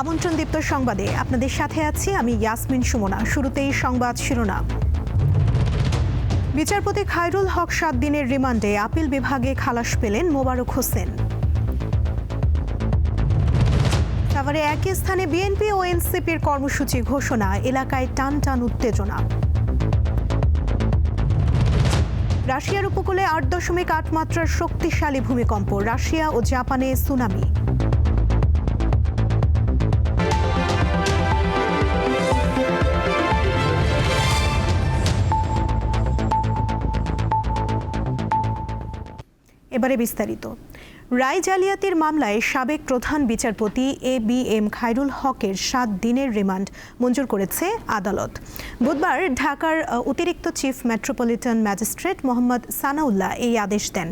আমন্ত্রণ দীপ্ত সংবাদে। আপনাদের সাথে আছি আমি ইয়াসমিন সুমনা। শুরুতেই সংবাদ শিরোনাম। বিচারপতি খায়রুল হক সাত দিনের রিমান্ডে আপিল বিভাগে খালাস পেলেন মোবারক হোসেন। সাভারে একই স্থানে বিএনপি ও এনসিপির কর্মসূচি ঘোষণা, এলাকায় টান টান উত্তেজনা। রাশিয়ার উপকূলে আট দশমিক আট মাত্রার শক্তিশালী ভূমিকম্প, রাশিয়া ও জাপানে সুনামি। এবারে বিস্তারিত। রায় জালিয়াতির মামলায় সাবেক প্রধান বিচারপতি এ বি এম খায়রুল হকের সাত দিনের রিমান্ড মঞ্জুর করেছে আদালত। বুধবার ঢাকার অতিরিক্ত chief metropolitan magistrate Mohammad Sanaullah এই আদেশ দেন।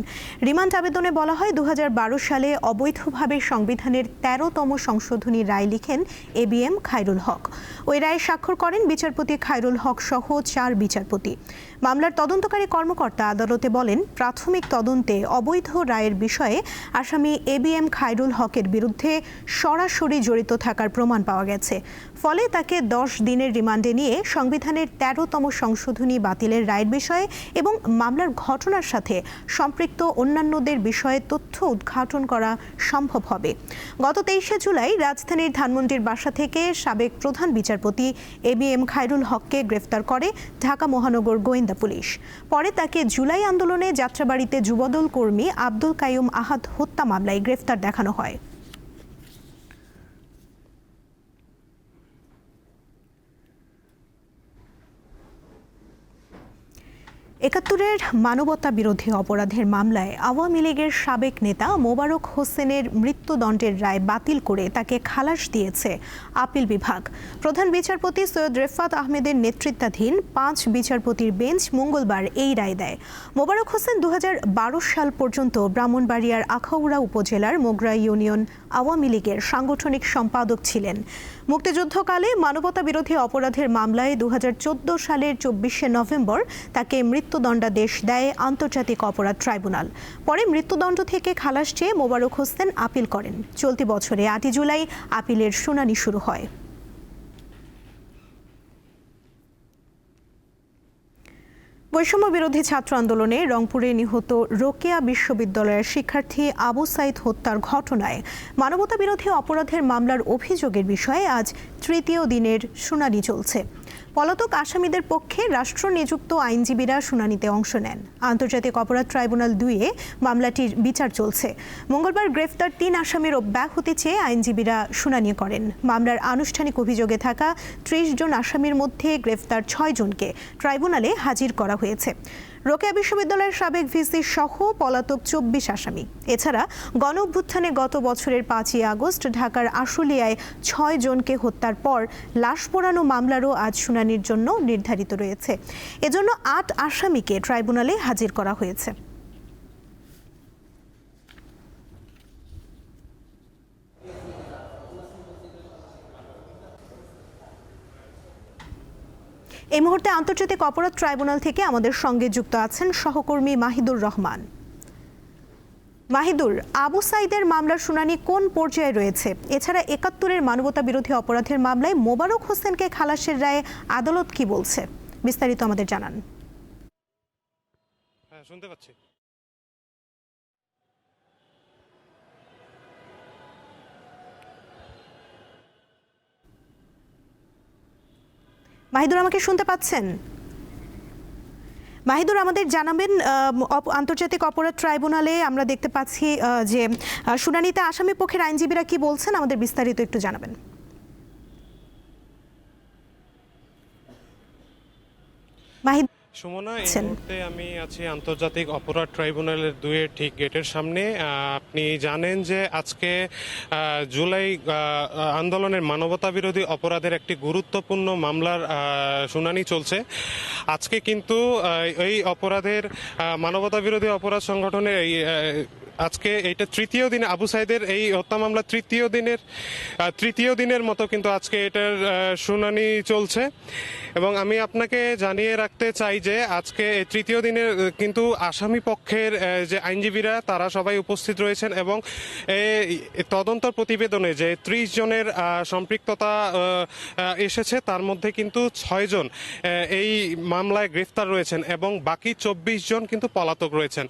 রিমান্ড আবেদনে বলা হয় দু হাজার বারো সালে অবৈধভাবে সংবিধানের তেরোতম সংশোধনী রায় লিখেন A B M Khairul Haque. ওই রায়ে স্বাক্ষর করেন বিচারপতি খায়রুল হক সহ চার বিচারপতি। মামলার তদন্তকারী কর্মকর্তা আদালতে বলেন, প্রাথমিক তদন্তে অবৈধ রায়ের বিষয়ে আসামি এ বি এম খায়রুল হকের বিরুদ্ধে সরাসরি জড়িত থাকার প্রমাণ পাওয়া গেছে। ফলে তাকে দশ দিনের রিমান্ডে নিয়ে সংবিধানের তেরোতম সংশোধনী বাতিলের রায়ের বিষয়ে এবং মামলার ঘটনার সাথে সম্পৃক্ত অন্যান্যদের বিষয়ে তথ্য উদ্ঘাটন করা সম্ভব হবে। গত তেইশে জুলাই রাজধানীর ধানমন্ডির বাসা থেকে সাবেক প্রধান বিচারপতি এ বি এম খায়রুল হককে গ্রেফতার করে ঢাকা মহানগর গোয়েন্দা পুলিশ। পরে তাকে জুলাই আন্দোলনে যাত্রাবাড়িতে যুবদল কর্মী আব্দুল কায়ুম আহাদ হত্যা মামলায় গ্রেফতার দেখানো হয়। একাত্তরের মানবতা বিরোধী অপরাধের মামলায় আওয়ামী লীগের সাবেক নেতা মোবারক হোসেনের মৃত্যুদণ্ডের রায় বাতিল করে তাকে খালাস দিয়েছে আপিল বিভাগ। প্রধান বিচারপতি সৈয়দ রেফাত আহমেদের নেতৃত্বাধীন পাঁচ বিচারপতির বেঞ্চ মঙ্গলবার এই রায় দেয়। মোবারক হোসেন দু হাজার বারো সাল পর্যন্ত ব্রাহ্মণবাড়িয়ার আখাউড়া উপজেলার মোগরা ইউনিয়ন আওয়ামী লীগের সাংগঠনিক সম্পাদক ছিলেন। মুক্তিযুদ্ধকালে মানবতা বিরোধী অপরাধের মামলায় দু হাজার চোদ্দ সালের চব্বিশে নভেম্বর তাকে মৃত্যুদণ্ডাদেশ দেয় আন্তর্জাতিক অপরাধ ট্রাইব্যুনাল। পরে মৃত্যুদণ্ড থেকে খালাস চেয়ে মোবারক হোসেন আপিল করেন। চলতি বছরে আটই জুলাই আপিলের শুনানি শুরু হয়। বৈষম্য বিরোধী ছাত্র আন্দোলনে রংপুরে নিহত রোকেয়া বিশ্ববিদ্যালয়ের শিক্ষার্থী আবু সাইদ হত্যার ঘটনায় মানবতা বিরোধী অপরাধের মামলার অভিযোগের বিষয়ে আজ তৃতীয় দিনের শুনানি চলছে। পলাতক আসামিদের পক্ষে রাষ্ট্র নিযুক্ত আইনজীবীরা শুনানিতে অংশ নেন। আন্তর্জাতিক অপরাধ ট্রাইব্যুনাল দুইয়ে মামলাটির বিচার চলছে। মঙ্গলবার গ্রেফতার তিন আসামির অব্যাহতি চেয়ে আইনজীবীরা শুনানি করেন। মামলার আনুষ্ঠানিক অভিযোগে থাকা ত্রিশ জন আসামির মধ্যে গ্রেফতার ছয় জনকে ট্রাইব্যুনালে হাজির করা হয়েছে। রোকেয়া বিশ্ববিদ্যালয়ের সাবেক ভিসি সহ পলাতক চব্বিশ আসামি। এছাড়া গণ অভ্যুত্থানে গত বছরের পাঁচই আগস্ট ঢাকার আশুলিয়ায় ছয় জনকে হত্যার পর লাশ পোড়ানো মামলারও আজ শুনানির জন্য নির্ধারিত রয়েছে। এজন্য আট আসামিকে ট্রাইব্যুনালে হাজির করা হয়েছে। এই মুহূর্তে আন্তর্জাতিক অপরাধ ট্রাইব্যুনাল থেকে আমাদের সঙ্গে যুক্ত আছেন সহকর্মী মাহিদুর রহমান। মাহিদুর, আবু সাইদের মামলার শুনানি কোন পর্যায়ে রয়েছে? এছাড়া একাত্তরের মানবতা বিরোধী অপরাধের মামলায় মোবারক হোসেনকে খালাসের রায়ে আদালত কি বলছে? বিস্তারিত আমাদের জানান। হ্যাঁ শুনতে পাচ্ছি। মাহিদুর আমাকে শুনতে পাচ্ছেন? মাহিদুর, আমাদের জানাবেন আন্তর্জাতিক অপরাধ ট্রাইব্যুনালে আমরা দেখতে পাচ্ছি যে শুনানিতে আসামি পক্ষের আইনজীবীরা কি বলছেন? আমাদের বিস্তারিত একটু জানাবেন। মাহিদুর সুমনা এই মুহূর্তে আমি আছি আন্তর্জাতিক অপরাধ ট্রাইব্যুনালের দুয়ের ঠিক গেটের সামনে। আপনি জানেন যে আজকে জুলাই আন্দোলনের মানবতা বিরোধী অপরাধের একটি গুরুত্বপূর্ণ মামলার শুনানি চলছে। আজকে কিন্তু এই অপরাধের মানবতা বিরোধী অপরাধ সংগঠনের এই আজকে এইটা তৃতীয় দিনে, আবু সাইদের এই হত্যা মামলা তৃতীয় দিনের তৃতীয় দিনের মতো কিন্তু আজকে এটার শুনানি চলছে। এবং আমি আপনাকে জানিয়ে রাখতে চাই যে আজকে তৃতীয় দিনের কিন্তু আসামি পক্ষের যে আইনজীবীরা, তারা সবাই উপস্থিত রয়েছেন এবং তদন্ত প্রতিবেদনে যে ত্রিশ জনের সম্পৃক্ততা এসেছে, তার মধ্যে কিন্তু ছয়জন এই মামলায় গ্রেফতার রয়েছেন এবং বাকি চব্বিশ জন কিন্তু পলাতক রয়েছেন।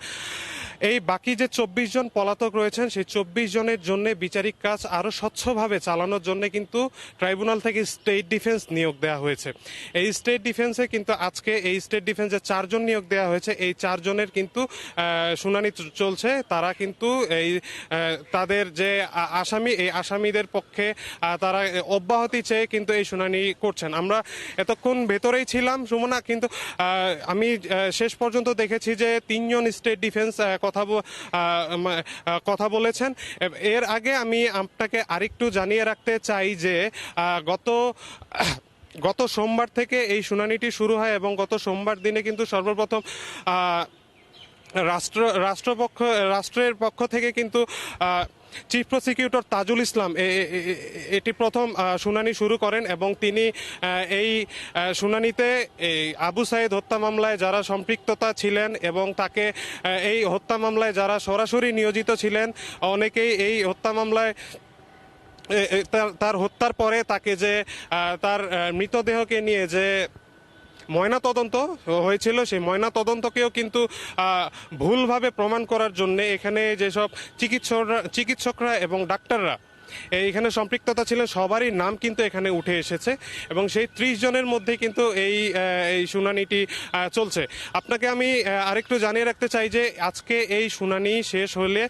এই বাকি যে চব্বিশ জন পলাতক রয়েছেন, সেই চব্বিশ জনের জন্য বিচারিক কাজ আরও স্বচ্ছভাবে চালানোর জন্য কিন্তু ট্রাইব্যুনাল থেকে স্টেট ডিফেন্স নিয়োগ দেওয়া হয়েছে। এই স্টেট ডিফেন্সে কিন্তু আজকে এই স্টেট ডিফেন্সে চারজন নিয়োগ দেওয়া হয়েছে। এই চারজনের কিন্তু শুনানি চলছে। তারা কিন্তু এই তাদের যে আসামি, এই আসামিদের পক্ষে তারা অব্যাহতি চেয়ে কিন্তু এই শুনানি করছেন। আমরা এতক্ষণ ভেতরেই ছিলাম, সুমনা, কিন্তু আমি শেষ পর্যন্ত দেখেছি যে তিনজন স্টেট ডিফেন্স কথা কথা বলেছেন। এর আগে আমি আপনাকে আরেকটু জানিয়ে রাখতে চাই যে গত গত সোমবার থেকে এই শুনানিটি শুরু হয় এবং গত সোমবার দিনে কিন্তু সর্বপ্রথম রাষ্ট্র, রাষ্ট্রপক্ষ, রাষ্ট্রের পক্ষ থেকে কিন্তু চিফ প্রসিকিউটর তাজুল ইসলাম এটি প্রথম শুনানি শুরু করেন এবং তিনি এই শুনানিতে আবু সাইদ হত্যা মামলায় যারা সম্পৃক্ততা ছিলেন এবং তাকে এই হত্যা মামলায় যারা সরাসরি নিয়োজিত ছিলেন, অনেকেই এই হত্যা মামলায় তার হত্যার পরে তাকে যে তার মৃতদেহকে নিয়ে যে ময়না তদন্ত হয়েছিল। সেই ময়না তদন্তকেও কিন্তু ভুলভাবে প্রমাণ করার জন্য এখানে যেসব চিকিৎসকরা চিকিৎসকরা এবং ডাক্তাররা এইখানে সম্পৃক্ততা ছিলেন সবারই নাম কিন্তু এখানে উঠে এসেছে এবং সেই ত্রিশ জনের মধ্যে কিন্তু এই এই শুনানিটি চলছে। আপনাকে আমি আরেকটু জানিয়ে রাখতে চাই যে আজকে এই শুনানি শেষ হলে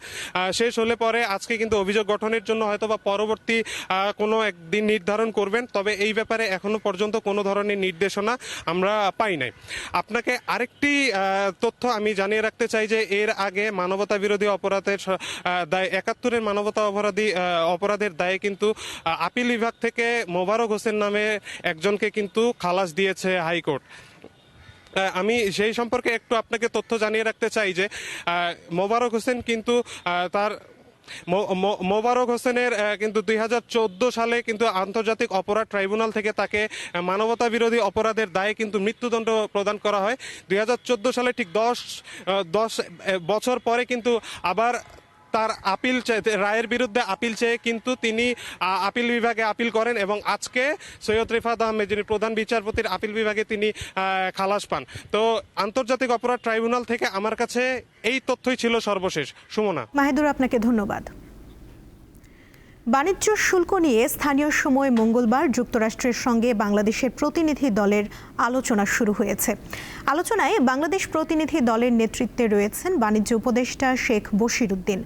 শেষ হলে পরে আজকে কিন্তু অভিযোগ গঠনের জন্য হয়তো বা পরবর্তী কোনো একদিন নির্ধারণ করবেন। তবে এই ব্যাপারে এখনও পর্যন্ত কোনো ধরনের নির্দেশনা আমরা পাই নাই। আপনাকে আরেকটি তথ্য আমি জানিয়ে রাখতে চাই যে এর আগে মানবতা বিরোধী অপরাধের দায় একাত্তরের মানবতা অপরাধী আহ, অপরাধের দায়ে কিন্তু আপিল বিভাগ থেকে মোবারক হোসেন নামে একজনকে কিন্তু খালাস দিয়েছে হাইকোর্ট। আমি সেই সম্পর্কে একটু আপনাকে তথ্য জানিয়ে রাখতে চাই যে মোবারক হোসেন কিন্তু তার মোবারক হোসেনের কিন্তু দুই হাজার চোদ্দ সালে কিন্তু আন্তর্জাতিক অপরাধ ট্রাইব্যুনাল থেকে তাকে মানবতা বিরোধী অপরাধের দায়ে কিন্তু মৃত্যুদণ্ড প্রদান করা হয়। দুই হাজার চোদ্দ সালে ঠিক দশ দশ বছর পরে কিন্তু আবার তার আপিল রায়ের বিরুদ্ধে আপিল চেয়ে কিন্তু তিনি আপিল বিভাগে আপিল করেন এবং আজকে সৈয়দ রিফাত আহমেদ, যিনি প্রধান বিচারপতির আপিল বিভাগে তিনি খালাস পান। তো আন্তর্জাতিক অপরাধ ট্রাইব্যুনাল থেকে আমার কাছে এই তথ্যই ছিল সর্বশেষ। সুমনা। মাহিদুর, আপনাকে ধন্যবাদ। বাণিজ্য শুল্ক নিয়ে স্থানীয় সময় মঙ্গলবার যুক্তরাষ্ট্রের সঙ্গে বাংলাদেশের প্রতিনিধি দলের আলোচনা শুরু হয়েছে। আলোচনায় বাংলাদেশ প্রতিনিধি দলের নেতৃত্বে রয়েছেন বাণিজ্য উপদেষ্টা শেখ বশির উদ্দিন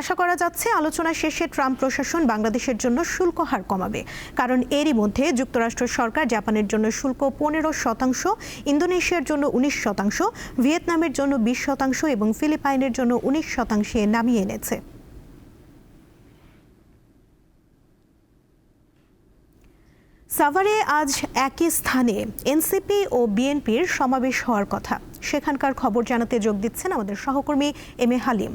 আশা করা যাচ্ছে আলোচনা শেষে ট্রাম্প প্রশাসন বাংলাদেশের জন্য শুল্ক হার কমাবে। কারণ এরই মধ্যে যুক্তরাষ্ট্র সরকার জাপানের জন্য শুল্ক পনেরো শতাংশ, ইন্দোনেশিয়ার জন্য উনিশ শতাংশ, ভিয়েতনামের জন্য বিশ শতাংশ এবং ফিলিপাইনের জন্য উনিশ শতাংশে নামিয়ে এনেছে। সাভারে আজ একই স্থানে এনসিপি ও বিএনপির সমাবেশ হওয়ার কথা। সেখানকার খবর জানাতে যোগ দিচ্ছেন আমাদের সহকর্মী এম এ হালিম।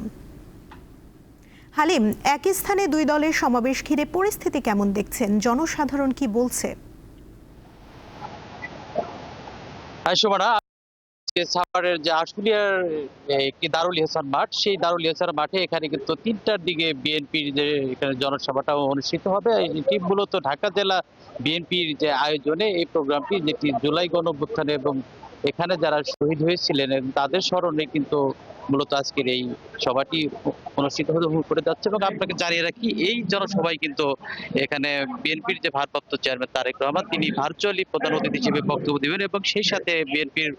হালিম, একই স্থানে দুই দলের সমাবেশ ঘিরে পরিস্থিতি কেমন দেখছেন? জনসাধারণ কি বলছে? সাভারের যে আশুলিয়ার একটি দারুল ইহসান মাঠ, সেই দারুল ইহসান মাঠে এখানে কিন্তু তিনটার দিকে বিএনপির যে এখানে জনসভাটা অনুষ্ঠিত হবে। এটি মূলত ঢাকা জেলা বিএনপির যে আয়োজনে এই প্রোগ্রামটি, যেটি জুলাই গণ এবং এখানে যারা শহীদ হয়েছিলেন তাদের স্মরণে কিন্তু মূলত আজকের এই সভাটি অনুষ্ঠিত করে যাচ্ছে এবং আপনাকে জানিয়ে রাখি, এই জনসভায় কিন্তু এখানে বিএনপির যে ভারপ্রাপ্ত চেয়ারম্যান তারেক রহমান, তিনি ভার্চুয়ালি প্রধান অতিথি হিসেবে বক্তব্য দিবেন এবং সেই সাথে বিএনপির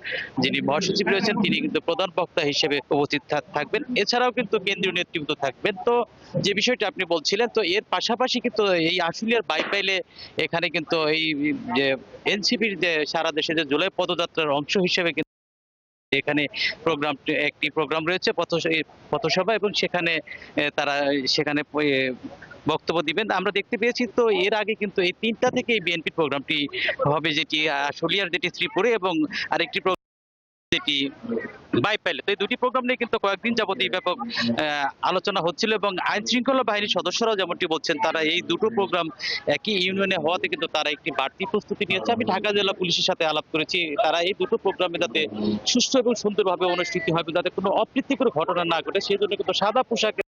যিনি মহাসচিব রয়েছেন, তিনি কিন্তু প্রধান বক্তা হিসেবে উপস্থিত থাকবেন। এছাড়াও কিন্তু কেন্দ্রীয় নেতৃত্ব থাকবেন। তো যে বিষয়টা আপনি বলছিলেন, তো এর পাশাপাশি কিন্তু এই আশুলিয়ার বাইপাইলে এখানে কিন্তু এই যে এনসিপির যে সারা দেশে যে জুলাই পদযাত্রার অংশ হিসেবে এখানে প্রোগ্রাম, একটি প্রোগ্রাম রয়েছে পথ- পথসভা এবং সেখানে তারা, সেখানে বক্তব্য দিবেন। আমরা দেখতে পেয়েছি তো এর আগে কিন্তু এই তিনটা থেকে এই বিএনপি প্রোগ্রামটি হবে যেটি আশুলিয়ার যেটি শ্রীপুরে এবং আরেকটি প্রোগ্রাম বাইপাইল এই দুটি প্রোগ্রাম নিয়ে কিন্তু কয়েকদিন যাবত এই ব্যাপক আলোচনা হচ্ছিল এবং আইন শৃঙ্খলা বাহিনীর সদস্যরাও যেমনটি বলছেন, তারা এই দুটো প্রোগ্রাম একই ইউনিয়নে হওয়াতে কিন্তু তারা একটি বাড়তি প্রস্তুতি নিয়েছে। আমি ঢাকা জেলা পুলিশের সাথে আলাপ করেছি, তারা এই দুটো প্রোগ্রামে যাতে সুস্থ এবং সুন্দরভাবে অনুষ্ঠিত হবে যাতে কোনো অপ্রীতিকর ঘটনা না ঘটে, সেই জন্য কিন্তু সাদা পোশাকে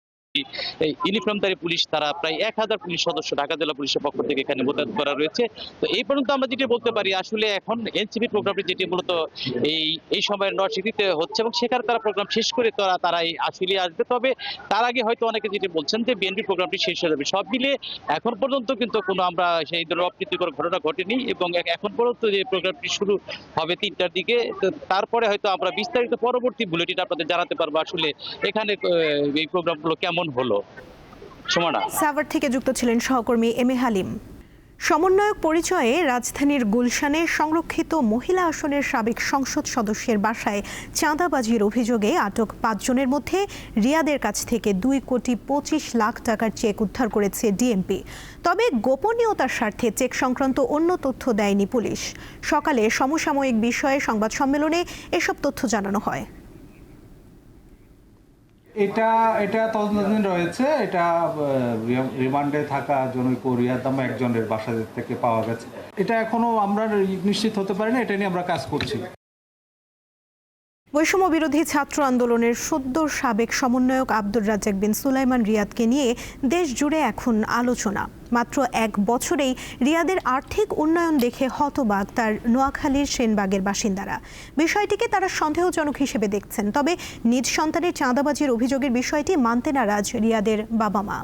ইউনিফর্মধারী পুলিশ তারা প্রায় এক হাজার পুলিশ সদস্য ঢাকা জেলা পুলিশের পক্ষ থেকে এখানে মোতায়েন করা রয়েছে। তো এই পর্যন্ত আমরা যেটি বলতে পারি, আসলে এখন এনসিপি প্রোগ্রামটি যেটি মূলত এই এই সময়ের নরসিটিতে হচ্ছে এবং সেখানে তারা প্রোগ্রাম শেষ করে তারা তারা এই আসলে আসবে। তবে তার আগে হয়তো অনেকে যেটি বলছেন যে বিএনপি প্রোগ্রামটি শেষ হয়ে যাবে। সব মিলিয়ে এখন পর্যন্ত কিন্তু কোনো আমরা সেই ধরনের অপ্রীতিকর ঘটনা ঘটেনি এবং এখন পর্যন্ত যে প্রোগ্রামটি শুরু হবে তিনটার দিকে তারপরে হয়তো আমরা বিস্তারিত পরবর্তী বুলেটিন আপনাদের জানাতে পারব আসলে এখানে এই প্রোগ্রামগুলো কেমন হলো? সমানা। সাভার থেকে যুক্ত ছিলেন সহকর্মী এম এ হালিম। সমন্বয়ক পরিচয়ে রাজধানীর গুলশানে সংরক্ষিত মহিলা আসনের সাবেক সংসদ সদস্যের বাসায় চাঁদাবাজির অভিযোগে আটক পাঁচজনের মধ্যে রিয়াদের কাছ থেকে দুই কোটি পঁচিশ লাখ টাকার চেক উদ্ধার করেছে ডিএমপি। তবে গোপনীয়তার স্বার্থে চেক সংক্রান্ত অন্য তথ্য দেয়নি পুলিশ। সকালে সমসাময়িক বিষয়ে সংবাদ সম্মেলনে এসব তথ্য জানানো হয়। এটা এটা তদন্তাধীন রয়েছে। এটা রিমান্ডে থাকা জনৈক রিয়াদ নামে একজনের বাসা থেকে পাওয়া গেছে। এটা এখনও আমরা নিশ্চিত হতে পারি না এটা নিয়ে আমরা কাজ করছি। বৈষম্য বিরোধী ছাত্র আন্দোলনের সদ্য সাবেক সমন্বয়ক আব্দুর রাজ্জাক বিন সুলাইমান রিয়াদকে নিয়ে দেশ জুড়ে এখন আলোচনা। মাত্র এক বছরেই রিয়াদের আর্থিক উন্নয়ন দেখে হতবাক তার নোয়াখালীর সেনবাগের বাসিন্দারা। বিষয়টিকে তারা সন্দেহজনক হিসেবে দেখছেন, তবে নিজ সন্তানের চাঁদাবাজির অভিযোগের বিষয়টি মানতে নারাজ রিয়াদের বাবা মা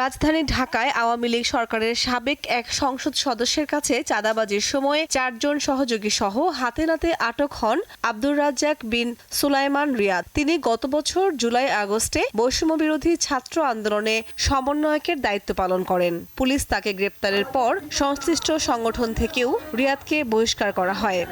রাজধানী ঢাকায় আওয়ামী লীগ সরকারের সাবেক এক সংসদ সদস্যের কাছে চাঁদাবাজির সময় চারজন সহযোগী সহ হাতে নাতে আটক হন আব্দুর রাজ্জাক বিন সুলাইমান রিয়াদ। তিনি গত বছর জুলাই আগস্টে বৈষম্য বিরোধী ছাত্র আন্দোলনে সমন্বয়কের দায়িত্ব পালন করেন। পুলিশ তাকে গ্রেপ্তারের পর সংশ্লিষ্ট সংগঠন থেকেও রিয়াদকে বহিষ্কার করা হয়।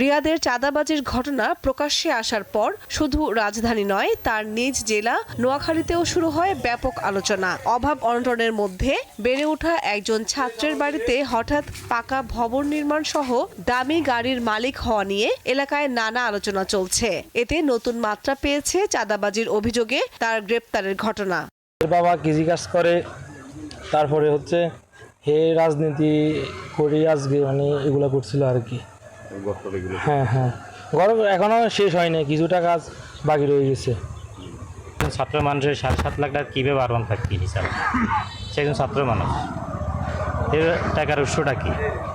রিয়াদের চাঁদাবাজির ঘটনা প্রকাশ্যে আসার পর শুধু রাজধানী নয়, তার নিজ জেলা নোয়াখালীতেও শুরু হয় ব্যাপক আলোচনা। অভাব অনটনের মধ্যে বেড়ে ওঠা একজন ছাত্রের বাড়িতে হঠাৎ পাকা ভবন নির্মাণ সহ দামি গাড়ির মালিক হওয়া নিয়ে এলাকায় নানা আলোচনা চলছে। এতে নতুন মাত্রা পেয়েছে চাঁদাবাজির অভিযোগে তার গ্রেপ্তারের ঘটনা। বাবা কৃষি কাজ করে, তারপরে হচ্ছে হে রাজনীতি করে, আজকে মানে এগুলো করছিল আর কি। হ্যাঁ হ্যাঁ। গরম এখনও শেষ হয়নি কিছুটা কাজ বাকি রয়ে গেছে। ছাত্র মানুষের সাত সাত লাখ টাকা কীভাবে আরবান থাকি হিসাব সে একজন ছাত্র মানুষ। এর টাকার উৎসটা কি?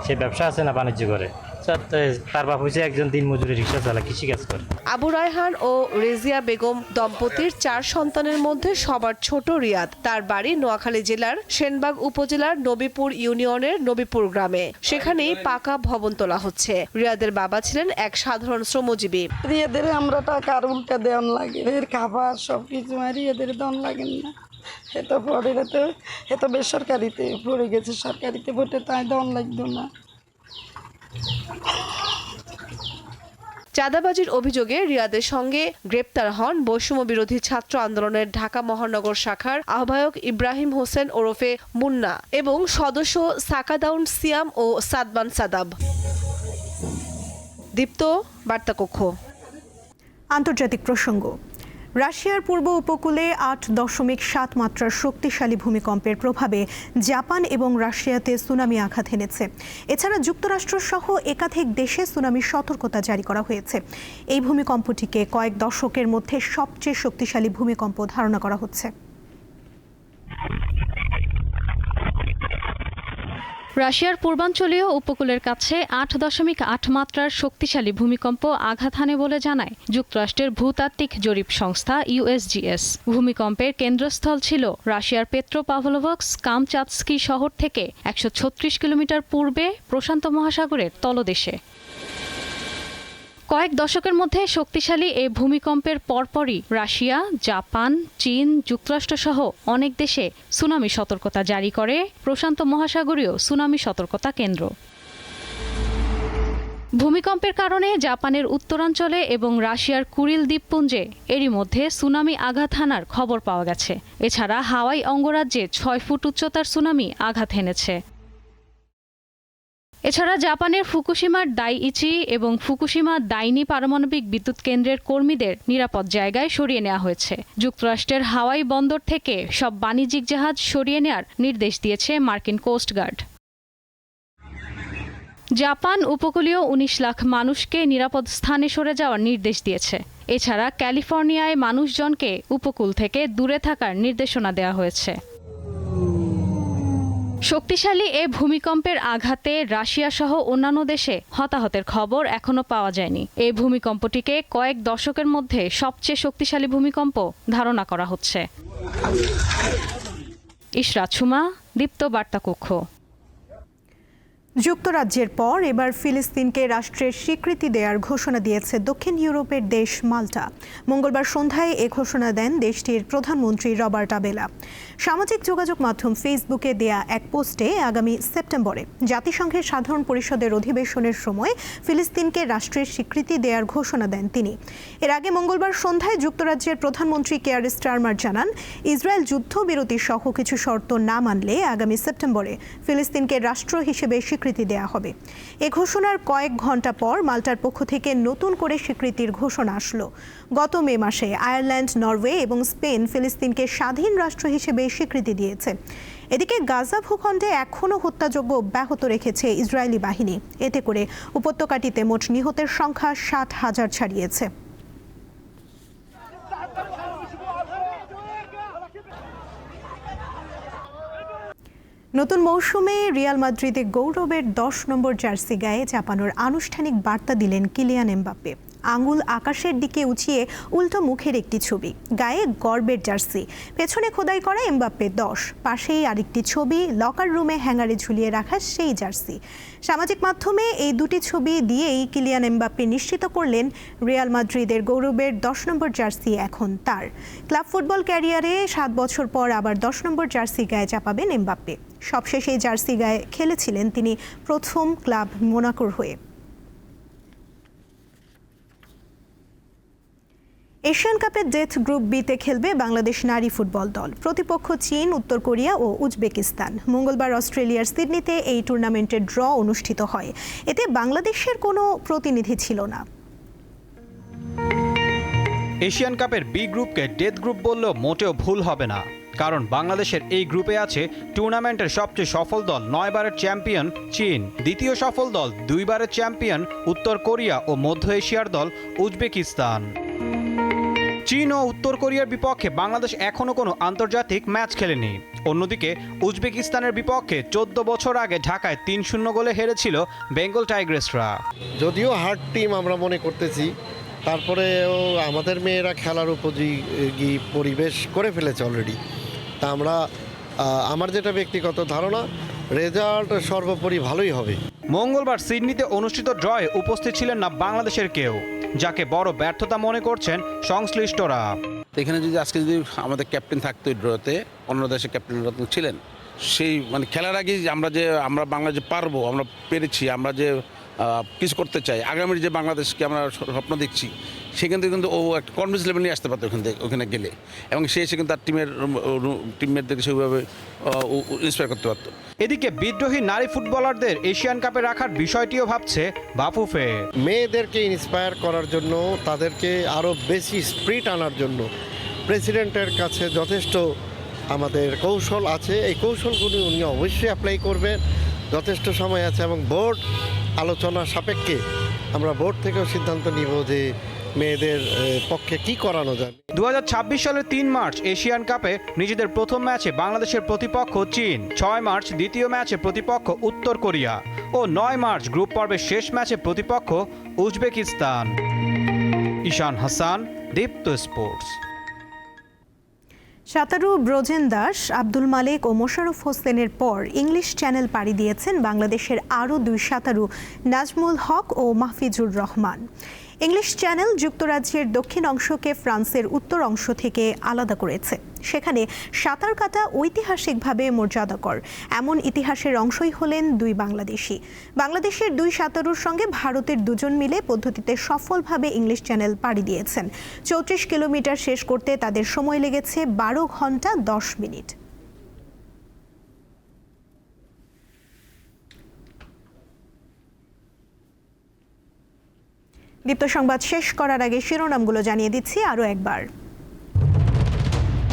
সে ব্যবসা আছে না বাণিজ্য করে? তার- তার বাপ হয়েছে একজন দিন মজুরি রিক্সা চালা কৃষিকাজ করে। আবু রায়হান ও রেজিয়া বেগম দম্পতির চার সন্তানের মধ্যে সবার ছোট রিয়াদ। তার বাড়ি নোয়াখালী জেলার সেনবাগ উপজেলার নবীপুর ইউনিয়নের নবীপুর গ্রামে। সেখানেই পাকা ভবন তোলা হচ্ছে। রিয়াদের বাবা ছিলেন এক সাধারণ শ্রমজীবী। এদের আমরা টাকা আর উল্টা দেওয়ান লাগে। এর খাবার সব কিছু মারি এদের দেওয়ান লাগেন না। এত পরে তো এত বেসরকারিতে পড়ে গেছে। সরকারিতে ভোটে তাই দেওয়ান লাগতো না। চাঁদাবাজির অভিযোগে রিয়াদের সঙ্গে গ্রেপ্তার হন বৈষম্য বিরোধী ছাত্র আন্দোলনের ঢাকা মহানগর শাখার আহ্বায়ক ইব্রাহিম হোসেন ওরফে মুন্না এবং সদস্য সাকাদাউন সিয়াম ও সাদবান সাদাব। দীপ্ত, বার্তাকক্ষ। আন্তর্জাতিক প্রসঙ্গ। রাশিয়ার পূর্ব উপকূলে আট দশমিক সাত মাত্রার শক্তিশালী ভূমিকম্পের প্রভাবে জাপান এবং রাশিয়াতে সুনামি আঘাত এনেছে। এছাড়া যুক্তরাষ্ট্র সহ একাধিক দেশে সুনামির সতর্কতা জারি করা হয়েছে। এই ভূমিকম্পটিকে কয়েক দশকের মধ্যে সবচেয়ে শক্তিশালী ভূমিকম্প ধারণা করা হচ্ছে। রাশিয়ার পূর্বাঞ্চলীয় উপকূলের কাছে আট দশমিক আট মাত্রার শক্তিশালী ভূমিকম্প আঘাত হানে বলে জানায় যুক্তরাষ্ট্রের ভূতাত্ত্বিক জরিপ সংস্থা ইউএসজিএস ভূমিকম্পের কেন্দ্রস্থল ছিল রাশিয়ার পেট্রোপাভলোভক্স কামচাৎস্কি শহর থেকে একশো ছত্রিশ কিলোমিটার পূর্বে প্রশান্ত মহাসাগরের তলদেশে। কয়েক দশকের মধ্যে শক্তিশালী এই ভূমিকম্পের পরপরই রাশিয়া, জাপান, চীন যুক্তরাষ্ট্রসহ অনেক দেশে সুনামি সতর্কতা জারি করে। প্রশান্ত মহাসাগরীয় সুনামি সতর্কতা কেন্দ্র। ভূমিকম্পের কারণে জাপানের উত্তরাঞ্চলে এবং রাশিয়ার কুরিল দ্বীপপুঞ্জে এরই মধ্যে সুনামি আঘাত হানার খবর পাওয়া গেছে। এছাড়া হাওয়াই অঙ্গরাজ্যে ছয় ফুট উচ্চতার সুনামি আঘাত হেনেছে। এছাড়া জাপানের ফুকুশিমার দাইইচি এবং ফুকুশিমা দাইনি পারমাণবিক বিদ্যুৎ কেন্দ্রের কর্মীদের নিরাপদ জায়গায় সরিয়ে নেওয়া হয়েছে। যুক্তরাষ্ট্রের হাওয়াই বন্দর থেকে সব বাণিজ্যিক জাহাজ সরিয়ে নেওয়ার নির্দেশ দিয়েছে মার্কিন কোস্টগার্ড জাপান উপকূলীয় উনিশ লাখ মানুষকে নিরাপদ স্থানে সরে যাওয়ার নির্দেশ দিয়েছে। এছাড়া ক্যালিফোর্নিয়ায় মানুষজনকে উপকূল থেকে দূরে থাকার নির্দেশনা দেওয়া হয়েছে। শক্তিশালী এ ভূমিকম্পের আঘাতে রাশিয়া সহ অন্যান্য দেশে হতাহতের খবর এখনও পাওয়া যায়নি। এই ভূমিকম্পটিকে কয়েক দশকের মধ্যে সবচেয়ে শক্তিশালী ভূমিকম্প ধারণা করা হচ্ছে। ইশরাত সুমা, দীপ্ত বার্তা কক্ষ যুক্তরাজ্যের পর এবার ফিলিস্তিনকে রাষ্ট্রের স্বীকৃতি দেওয়ার ঘোষণা দিয়েছে দক্ষিণ ইউরোপের দেশ মাল্টা। মঙ্গলবার সন্ধ্যায় এ ঘোষণা দেন দেশটির প্রধানমন্ত্রী রবার্ট আবেলা। সামাজিক যোগাযোগ মাধ্যম ফেসবুকে দেয়া এক পোস্টে আগামী সেপ্টেম্বরে জাতিসংঘের সাধারণ পরিষদের অধিবেশনের সময় ফিলিস্তিনকে রাষ্ট্রের স্বীকৃতি দেওয়ার ঘোষণা দেন তিনি। এর আগে মঙ্গলবার সন্ধ্যায় যুক্তরাজ্যের প্রধানমন্ত্রী কেয়ার স্টারমার জানান, ইসরায়েল যুদ্ধবিরতি সহ কিছু শর্ত না মানলে আগামী সেপ্টেম্বরে ফিলিস্তিনকে রাষ্ট্র হিসেবে স্বীকৃতি দেওয়া হবে। এ ঘোষণার কয়েক ঘণ্টা পর মাল্টার পক্ষ থেকে নতুন করে স্বীকৃতির ঘোষণা আসলো। গত মে মাসে আয়ারল্যান্ড, নরওয়ে এবং স্পেন ফিলিস্তিনকে স্বাধীন রাষ্ট্র হিসেবে স্বীকৃতি দিয়েছে। এদিকে গাজা ভূখণ্ডে এখনও হত্যাযজ্ঞ অব্যাহত রেখেছে ইসরায়েলি বাহিনী। এতে করে উপত্যকাটিতে মোট নিহতের সংখ্যা ষাট হাজার ছাড়িয়েছে। নতুন মৌসুমে রিয়াল মাদ্রিদে গৌরবের দশ নম্বর জার্সি গায়ে চাপানোর আনুষ্ঠানিক বার্তা দিলেন কিলিয়ান এমবাপ্পে। আঙুল আকাশের দিকে উঁচিয়ে উল্টো মুখের একটি ছবি, গায়ে গর্বের জার্সি, পেছনে খোদাই করা এমবাপ্পে দশ, পাশেই আরেকটি ছবি লকার রুমে হ্যাঙ্গারে ঝুলিয়ে রাখা সেই জার্সি। সামাজিক মাধ্যমে এই দুটি ছবি দিয়েই কিলিয়ান এমবাপ্পে নিশ্চিত করলেন রিয়াল মাদ্রিদের গৌরবের দশ নম্বর জার্সি এখন তার। ক্লাব ফুটবল ক্যারিয়ারে সাত বছর পর আবার দশ নম্বর জার্সি গায়ে চাপাবেন এমবাপ্পে। সবশেষে জার্সি গায়ে খেলেছিলেন তিনি প্রথম ক্লাব মোনাকোর হয়ে। এশিয়ান কাপের ডেথ গ্রুপ বিতে খেলবে বাংলাদেশ নারী ফুটবল দল। প্রতিপক্ষ চীন, উত্তর কোরিয়া ও উজবেকিস্তান। মঙ্গলবার অস্ট্রেলিয়ার সিডনিতে এই টুর্নামেন্টের ড্র অনুষ্ঠিত হয়। এতে বাংলাদেশের কোনো প্রতিনিধি ছিল না। এশিয়ান কাপের বি গ্রুপকে ডেথ গ্রুপ বললেও মোটেও ভুল হবে না। কারণ বাংলাদেশের এই গ্রুপে আছে টুর্নামেন্টের সবচেয়ে সফল দল নয়বারের চ্যাম্পিয়ন চীন, দ্বিতীয় সফল দল দুইবারের চ্যাম্পিয়ন উত্তর কোরিয়া ও মধ্য এশিয়ার দল উজবেকিস্তান। চীন ও উত্তর কোরিয়ার বিপক্ষে বাংলাদেশ এখনও কোনো আন্তর্জাতিক ম্যাচ খেলেনি। অন্যদিকে উজবেকিস্তানের বিপক্ষে চোদ্দ বছর আগে ঢাকায় তিন শূন্য গোলে হেরেছিল বেঙ্গল টাইগ্রেসরা। যদিও হার্ড টিম আমরা মনে করতেছি তারপরেও আমাদের মেয়েরা খেলার উপযোগী পরিবেশ করে ফেলেছে অলরেডি তা আমরা আমার যেটা ব্যক্তিগত ধারণা রেজাল্ট সর্বোপরি ভালোই হবে। মঙ্গলবার সিডনিতে অনুষ্ঠিত ড্রয়ে উপস্থিত ছিলেন না বাংলাদেশের কেউ। যাকে বড় ব্যর্থতা মনে করছেন সংশ্লিষ্টরা। এখানে যদি আজকে যদি আমাদের ক্যাপ্টেন থাকতো ড্রতে অন্য দেশের ক্যাপ্টেন রত্ন ছিলেন, সেই মানে খেলার আগে আমরা যে, আমরা বাংলা যে পারব, আমরা পেরেছি, আমরা যে কিছু করতে চাই, আগামীর যে বাংলাদেশকে আমরা স্বপ্ন দেখছি সেখান থেকে কিন্তু ও একটা কনফিডেন্স লেভেল নিয়ে আসতে পারতো ওখান থেকে ওখানে গেলে। এবং সে এসে কিন্তু তার টিমের টিমমেটদেরকে সেভাবে ইন্সপায়ার করতে পারতো। এদিকে বিদ্রোহী নারী ফুটবলারদের এশিয়ান কাপে রাখার বিষয়টিও ভাবছে বাফুফে মেয়েদেরকে ইন্সপায়ার করার জন্য তাদেরকে আরও বেশি স্প্রিট আনার জন্য প্রেসিডেন্টের কাছে যথেষ্ট আমাদের কৌশল আছে। এই কৌশলগুলি উনি অবশ্যই অ্যাপ্লাই করবেন। যথেষ্ট সময় আছে এবং বোর্ড আলোচনা সাপেক্ষে আমরা বোর্ড থেকেও সিদ্ধান্ত নিব যে মেয়েদের পক্ষে কি করানো যায়? দু সালের তিন মার্চ এশিয়ান কাপে নিজেদের প্রথম ম্যাচে বাংলাদেশের প্রতিপক্ষ চীন ছয় মার্চ দ্বিতীয় ম্যাচে প্রতিপক্ষ উত্তর কোরিয়া ও নয় মার্চ গ্রুপ পর্বের শেষ ম্যাচে প্রতিপক্ষ উজবেকিস্তান। ঈশান হাসান দীপ্ত স্পোর্টস। সাঁতারু ব্রজেন দাস আব্দুল মালেক ও মোশাররফ হোসেনের পর ইংলিশ চ্যানেল পাড়ি দিয়েছেন বাংলাদেশের আরও দুই সাঁতারু নাজমুল হক ও মাহফিজুর রহমান। ইংলিশ চ্যানেল যুক্তরাজ্যের দক্ষিণ অংশকে ফ্রান্সের উত্তর অংশ থেকে আলাদা করেছে। সেখানে সাঁতার কাটা ঐতিহাসিকভাবে মর্যাদাকর। এমন ইতিহাসের অংশই হলেন দুই বাংলাদেশি। বাংলাদেশের দুই সাঁতারুর সঙ্গে ভারতের দুজন মিলে পদ্ধতিতে সফলভাবে ইংলিশ চ্যানেল পাড়ি দিয়েছেন। চৌত্রিশ কিলোমিটার শেষ করতে তাদের সময় লেগেছে বারো ঘণ্টা দশ মিনিট। দীপ্ত সংবাদ শেষ করার আগে শিরোনামগুলো জানিয়ে দিচ্ছি আরও একবার।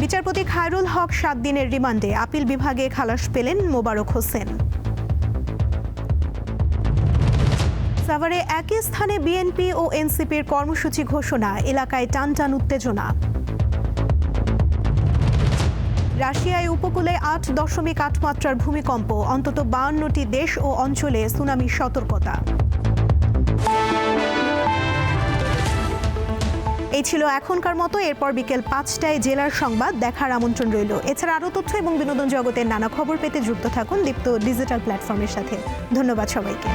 বিচারপতি খায়রুল হক সাত দিনের রিমান্ডে আপিল বিভাগে খালাস পেলেন মোবারক হোসেন। সাভারে একই স্থানে বিএনপি ও এনসিপির কর্মসূচি ঘোষণা, এলাকায় টান টান উত্তেজনা। রাশিয়ায় উপকূলে আট দশমিক আট মাত্রার ভূমিকম্প, অন্তত বাউন্নটি দেশ ও অঞ্চলে সুনামির সতর্কতা। এই ছিল এখনকার মতো। এরপর বিকেল পাঁচটায় জেলার সংবাদ, দেখার আমন্ত্রণ রইল। এছাড়া আরও তথ্য এবং বিনোদন জগতের নানা খবর পেতে যুক্ত থাকুন দীপ্ত ডিজিটাল প্ল্যাটফর্মের সাথে। ধন্যবাদ সবাইকে।